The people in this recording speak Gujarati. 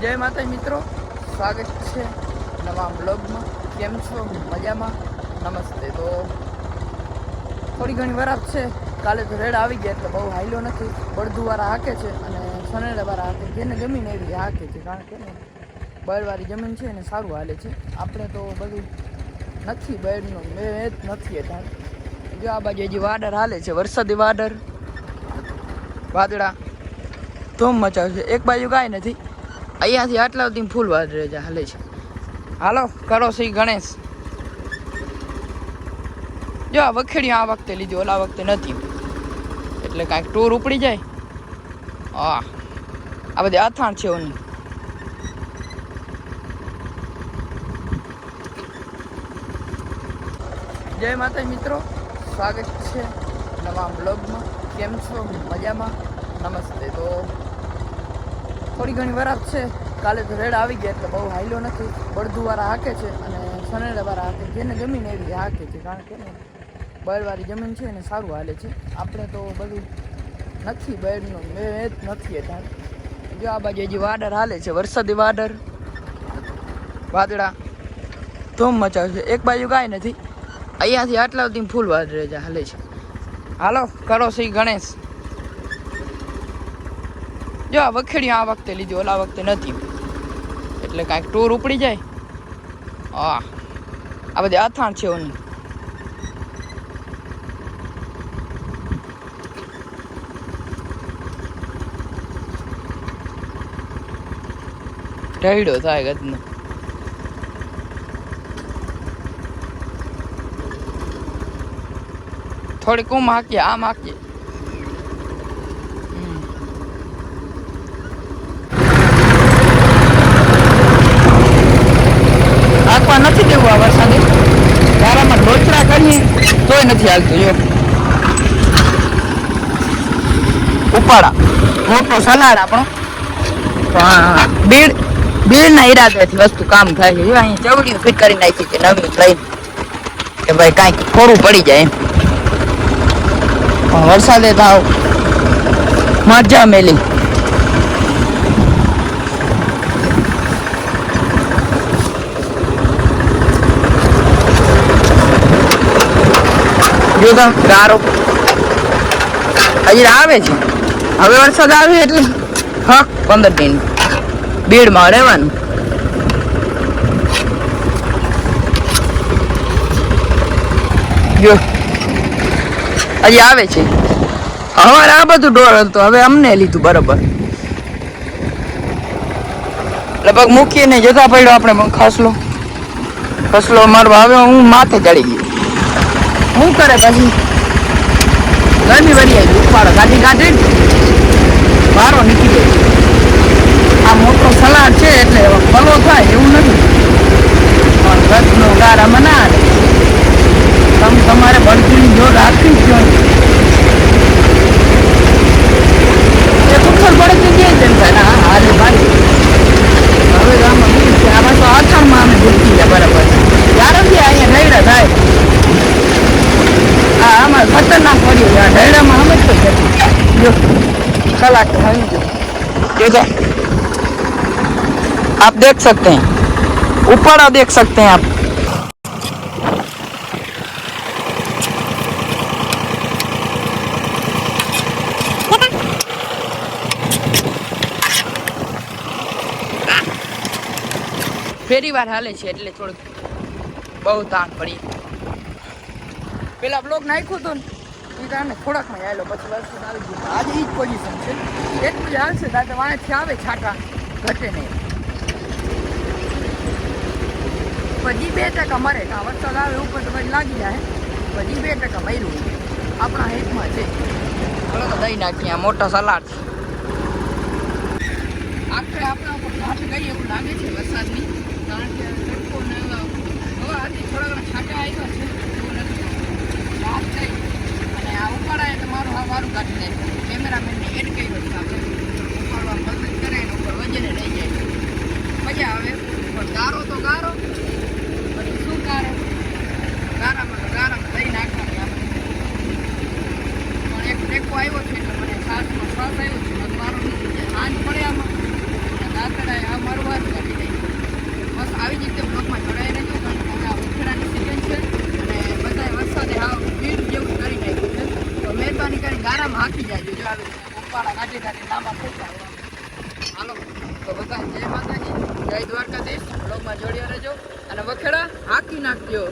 જય માતા મિત્રો. સ્વાગત છે નવા બ્લોગમાં. કેમ છો? મજામાં? નમસ્તે. તો થોડી ઘણી વરાપ છે. કાલે તો રેડ આવી ગયા એટલે બહુ હાઈલો નથી. બળદુવાળા હાકે છે અને સનેડાવાળા હાકે. જેને જમીન એવી હાકે છે. કારણ કે બળવાળી જમીન છે એને સારું હાલે છે. આપણે તો બધું નથી બળનું. મેં નથી એટલે જો આ બાજુ હજી વાડર હાલે છે. વરસાદી વાડર. વાદળા ધૂમ મચાવશે એક બાજુ કાંઈ નથી. અહીંયાથી આટલા સુધી ફૂલ વાદળે છે, હાલે છે. હાલો, કરો શ્રી ગણેશ. જો આ વખેડી આ વખતે લીધું, ઓલા વખતે નથી. એટલે કાંઈક ટૂર ઉપડી જાય. હા. આ બધી અથાણ છે ઓની. જય માતા મિત્રો. સ્વાગત છે નવા બ્લોગમાં. કેમ છો? મજામાં? નમસ્તે તો. થોડી ઘણી વરાત છે. કાલે તો રેડ આવી ગયા એટલે બહુ હાઈલો નથી. બળદુવાળા હાકે છે અને સનેડાવાળા હાકે. જેને જમીન એવી એ હાકે છે. કારણ કે બળવાળી જમીન છે ને સારું હાલે છે. આપણે તો બધું નથી બળનું મેં નથી એટલે જો આ બાજુ હજી વાડર હાલે છે. વરસાદી વાડર. વાદળા. ધૂમ મચાવશે એક બાજુ કાંઈ નથી. અહીંયાથી આટલા સુધી ફૂલ વાદળે હાલે છે. હાલો, કરો શ્રી ગણેશ. જો આ વખેડી આ વખતે લીધી, ઓલા વખતે નથી. એટલે કાંઈક ટૂર ઉપડી જાય. હા. આ બધી અથાણ છે ઓની ઢળ્યો થાય ગતનો થોડીક ઉમ હાકીએ, આમ હાકીએ. તોય નથી હાલતું જો ઉપાડા. મોટો સલાડ આપણો. પણ બીડ બીડના ઈરાદેથી વસ્તુ કામ થાય છે. જો અહીંયા ચવડીઓ ફિટ કરી નાખી છે નવી લઈને. કે ભાઈ કાંઈક થોડું પડી જાય એમ. વરસાદે તાવ મજા મેલી. તો ગારો. હજી આવે છે. હવે વરસાદ આવે એટલે? હા. પંદર દિન. બીડમાં રહેવાનું. જો. હજી આવે છે. હવે આ બધું ડોર હતું. હવે અમને લીધું બરોબર. લગભગ મૂકીને જતા પડ્યો આપણે ખસલો. ખસલો મારો હવે હું માથે ચડી ગયો. શું કરે પછી? ગરમી વળી આવી, ઉપાડો, ગાડી કાઢી બારો નીકળી ગયો. આ મોટો સલાડ છે એટલે ફલો થાય, એવું નથી. પણ રથનો ગાર ના તમે તમારે બળતીની જો જોઈએ કલાક તો આવી ગયો જો તો आप देख सकते हैं ऊपर देख सकते हैं आप ફેરી વાર હાલે છે એટલે થોડુંક બહુ તાણ પડી પેલા બ્લોક નાખ્યો હતો ને કારણે થોડાકમાં આવેલો પછી વરસાદ આવી ગયો. આજે એ જ પોઝિશન છે. એટલું જ હાલશે દાદા વાણેથી આવે, છાંટા ઘટે નહીં. પછી બે ટકા મરે, કાં વરસાદ આવે ઉપર તો લાગી જાય પછી બે ટકા મર્યું આપણા હેઠમાં છે. ચાલો તો દઈ નાખીએ, આ મોટા સલાડ આખરે આપણા ઉપર ઘાટ ગઈ એવું લાગે છે વરસાદની, કારણ કે તડકો ને હવા હતી થોડા ઘણા છાંટા આવ્યા છે. ઉપાડાએ તો મારું હા મારું કાઢી જાય કેમેરામેનને એડ કર્યો છે આપણે. ઉપાડવા મદદ કરે ને ઉપર વજને લઈ જાય. મજા આવે. પણ ગારો તો ગારો પછી શું ગારો ગારામાં તો ગારામાં દઈ નાખવાની આપણે પણ એક ટેકો આવ્યો છે એટલે મને શ્વાસમાં શ્વાસ આવ્યો છે મારો સાંજ પડે આમાં દાંતડા આ મારો ગારામાં હાકી જાય જો આવી ઉપાડા કાઢી કાઢી લાંબા ફેંકા હાલો તો બધા જય માતાજી જય દ્વારકાધીશ. બ્લોગમાં જોડ્યા રહેજો અને વખેડા હાકી નાખજો.